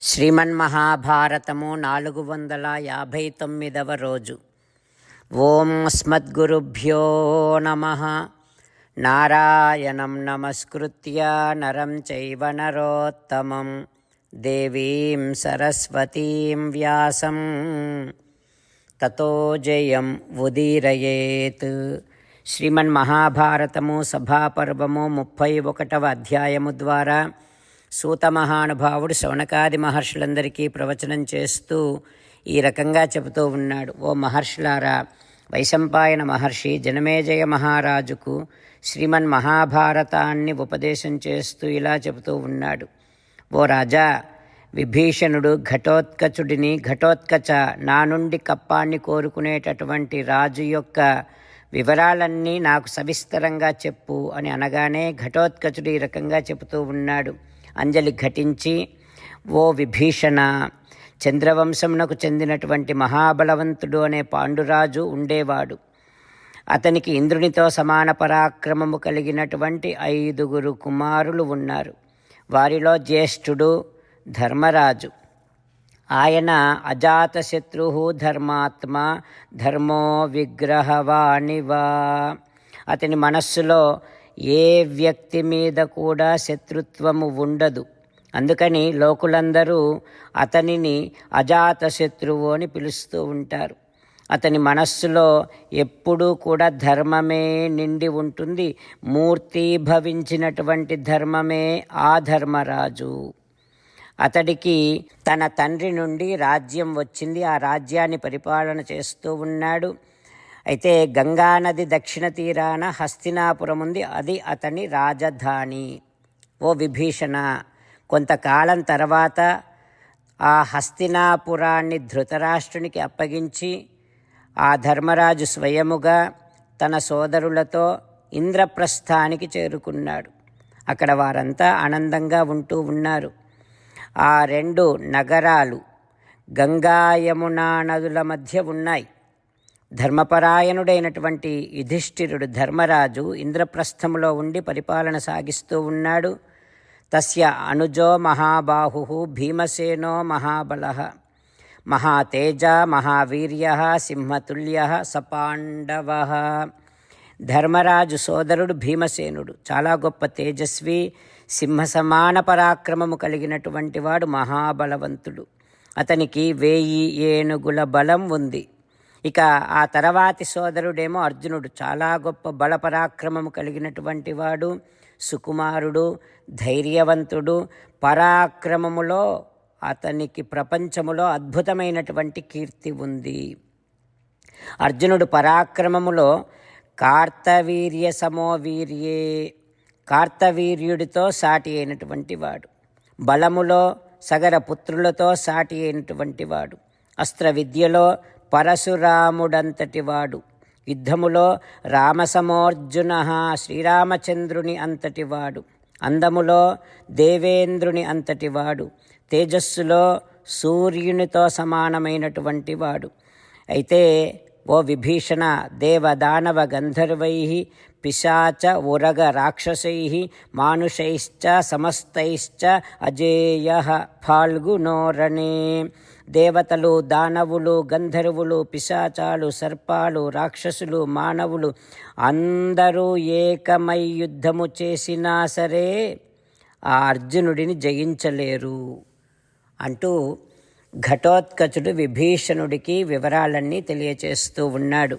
శ్రీమన్మహాభారతము నాలుగు వందల యాభై తొమ్మిదవ రోజు. ఓం స్మద్గురుభ్యో నమ. నారాయణం నమస్కృత్య నరం చైవ నరోత్తమం. దేవీం సరస్వతీం వ్యాసం. తతో జయం ఉదీరయేత్. శ్రీమన్మహాభారతము సభాపర్వము ముప్పై ఒకటవ అధ్యాయము ద్వారా సూత మహానుభావుడు శవనకాది మహర్షులందరికీ ప్రవచనం చేస్తూ ఈ రకంగా చెబుతూ ఉన్నాడు. ఓ మహర్షులారా వైశంపాయన మహర్షి జనమేజయ మహారాజుకు శ్రీమన్ మహాభారతాన్ని ఉపదేశం చేస్తూ ఇలా చెబుతూ ఉన్నాడు. ఓ రాజా విభీషణుడు ఘటోత్కచుడిని ఘటోత్కచ నా నుండి కప్పాన్ని కోరుకునేటటువంటి రాజు యొక్క వివరాలన్నీ నాకు సవిస్తరంగా చెప్పు అని అనగానే ఘటోత్కచుడు ఈ రకంగా చెబుతూ ఉన్నాడు. అంజలి ఘటించి ఓ విభీషణ చంద్రవంశమునకు చెందినటువంటి మహాబలవంతుడు అనే పాండురాజు ఉండేవాడు. అతనికి ఇంద్రునితో సమాన పరాక్రమము కలిగినటువంటి ఐదుగురు కుమారులు ఉన్నారు. వారిలో జ్యేష్ఠుడు ధర్మరాజు. ఆయన అజాతశత్రు ధర్మాత్మ ధర్మో విగ్రహవాణివా. అతని మనస్సులో ఏ వ్యక్తి మీద కూడా శత్రుత్వము ఉండదు. అందుకని లోకులందరూ అతనిని అజాత శత్రువు అని పిలుస్తూ ఉంటారు. అతని మనస్సులో ఎప్పుడూ కూడా ధర్మమే నిండి ఉంటుంది. మూర్తి భవించినటువంటి ధర్మమే ఆ ధర్మరాజు. అతడికి తన తండ్రి నుండి రాజ్యం వచ్చింది. ఆ రాజ్యాన్ని పరిపాలన చేస్తూ ఉన్నాడు. అయితే గంగానది దక్షిణ తీరాన హస్తినాపురం ఉంది. అది అతని రాజధాని. ఓ విభీషణ కొంతకాలం తర్వాత ఆ హస్తినాపురాన్ని ధృతరాష్ట్రునికి అప్పగించి ఆ ధర్మరాజు స్వయముగా తన సోదరులతో ఇంద్రప్రస్థానికి చేరుకున్నాడు. అక్కడ వారంతా ఆనందంగా ఉంటూ ఉన్నారు. ఆ రెండు నగరాలు గంగా యమునా నదుల మధ్య ఉన్నాయి. ధర్మపరాయణుడైనటువంటి యుధిష్ఠిరుడు ధర్మరాజు ఇంద్రప్రస్థములో ఉండి పరిపాలన సాగిస్తూ ఉన్నాడు. తస్య అనుజో మహాబాహు భీమసేనో మహాబల. మహాతేజ మహావీర్య సింహతుల్య సపాండవ. ధర్మరాజు సోదరుడు భీమసేనుడు. చాలా గొప్ప తేజస్వి సింహ సమాన పరాక్రమము కలిగినటువంటి వాడు మహాబలవంతుడు. అతనికి వేయి ఏనుగుల బలం ఉంది. ఇక ఆ తర్వాతి సోదరుడేమో అర్జునుడు. చాలా గొప్ప బలపరాక్రమము కలిగినటువంటి వాడు సుకుమారుడు ధైర్యవంతుడు. పరాక్రమములో అతనికి ప్రపంచములో అద్భుతమైనటువంటి కీర్తి ఉంది. అర్జునుడు పరాక్రమములో కార్తవీర్య సమోవీర్యే కార్తవీర్యుడితో సాటి అయినటువంటి వాడు. బలములో సగర పుత్రులతో సాటి అయినటువంటి వాడు. అస్త్ర విద్యలో పరశురాముడంతటి వాడు. యుద్ధములో రామసమోర్జున శ్రీరామచంద్రుని అంతటివాడు అందములో దేవేంద్రుని అంతటివాడు తేజస్సులో సూర్యునితో సమానమైనటువంటి వాడు. అయితే ఓ విభీషణ దేవదానవ గంధర్వై పిశాచ ఉరగ రాక్షసై మానుషైశ్చ సమస్తైశ్చ అజేయ ఫాల్గునోరణే దేవతలు దానవులు గంధర్వులు పిశాచాలు సర్పాలు రాక్షసులు మానవులు అందరూ ఏకమై యుద్ధము చేసినా సరే ఆ అర్జునుడిని జయించలేరు. అంటూ ఘటోత్కచుడు విభీషణుడికి వివరాలన్నీ తెలియచేస్తూ ఉన్నాడు.